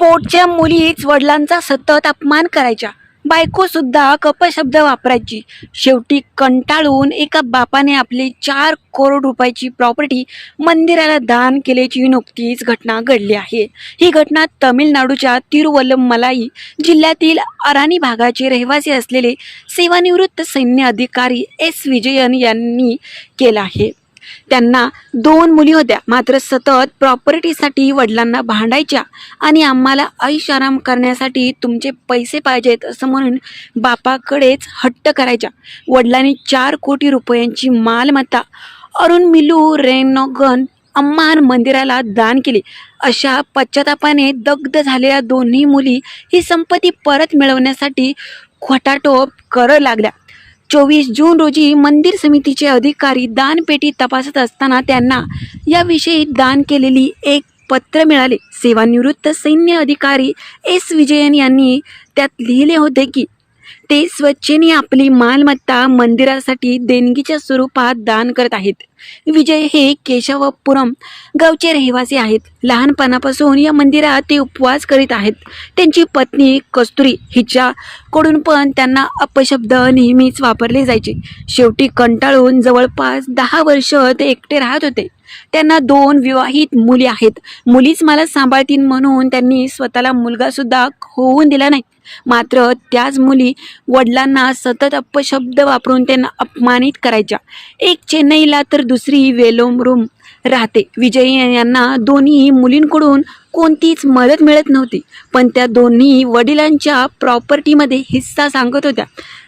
पोटच्या मुलीच वडिलांचा सतत अपमान करायच्या. बायको सुद्धा कपशब्द वापरायची. शेवटी कंटाळून एका बापाने आपली चार करोड रुपयाची प्रॉपर्टी मंदिराला दान केल्याची नुकतीच घटना घडली आहे. ही घटना तमिळनाडूच्या तिरुवल्लमलाई जिल्ह्यातील अराणी भागाचे रहिवासी असलेले सेवानिवृत्त सैन्य अधिकारी एस. विजयन यांनी केला आहे. त्यांना दोन मुली होत्या. मात्र सतत प्रॉपर्टीसाठी वडिलांना भांडायच्या आणि आम्हाला ऐश आराम करण्यासाठी तुमचे पैसे पाहिजेत असं म्हणून बापाकडेच हट्ट करायच्या. वडिलांनी चार कोटी रुपयांची मालमत्ता अरुण मिलू रेनोगन अम्मान मंदिराला दान केली. अशा पश्चातापाने दग्ध झालेल्या दोन्ही मुली ही संपत्ती परत मिळवण्यासाठी खोटाटोप करू लागल्या. चोवीस जून रोजी मंदिर समितीचे अधिकारी दानपेटी तपासत असताना त्यांना याविषयी दान केलेली एक पत्र मिळाले. सेवानिवृत्त सैन्य अधिकारी एस. विजयन यांनी त्यात लिहिले होते की ते स्वच्छेने आपली मालमत्ता मंदिरासाठी देणगीच्या स्वरूपात दान करत आहेत. विजय हे केशवपुरम गावचे रहिवासी आहेत. लहानपणापासून या मंदिरात ते उपवास करीत आहेत. त्यांची पत्नी कस्तुरी हिच्याकडून पण त्यांना अपशब्द नेहमीच वापरले जायचे. शेवटी कंटाळून जवळपास दहा वर्ष ते एकटे राहत होते. त्यांना दोन विवाहित मुली आहेत. मुलीच मला सांभाळतील म्हणून त्यांनी स्वतःला मुलगा सुद्धा होऊन दिला नाही. मात्र त्याच मुली वडिलांना सतत अपशब्द वापरून त्यांना अपमानित करायच्या. एक चेन्नईला तर दुसरी वेलोमरूम राहते. विजय यांना दोन्ही मुलींकडून कोणतीच मदत मिळत नव्हती. पण त्या दोन्ही वडिलांच्या प्रॉपर्टीमध्ये हिस्सा सांगत होत्या.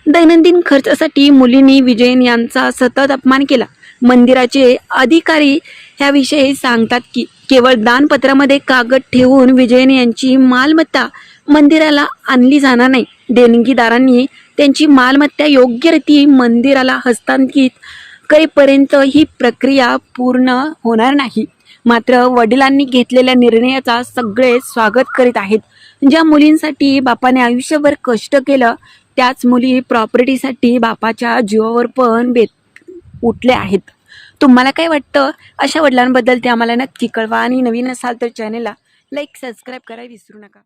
दैनंदिन खर्चासाठी मुलींनी विजयन यांचा सतत अपमान केला. मंदिराचे अधिकारी ह्याविषयी सांगतात की केवळ दानपत्रामध्ये कागद ठेवून विजयन यांची मालमत्ता मंदिराला आणली जाणार नाही. देणगीदारांनी त्यांची मालमत्ता योग्यरीती मंदिराला हस्तांतरित करेपर्यंत ही प्रक्रिया पूर्ण होणार नाही. मात्र वडिलांनी घेतलेल्या निर्णयाचा सगळे स्वागत करीत आहेत. ज्या मुलींसाठी बापाने आयुष्यभर कष्ट केलं त्याच मुली प्रॉपर्टीसाठी बापाच्या जीवावर पण बेत उठले आहेत. तुम्हाला काय वाटतं? अशा वडिलांबद्दल ते आम्हाला नक्की कळवा. आणि नवीन असाल तर चॅनेलला लाईक सबस्क्राईब करायला विसरू नका.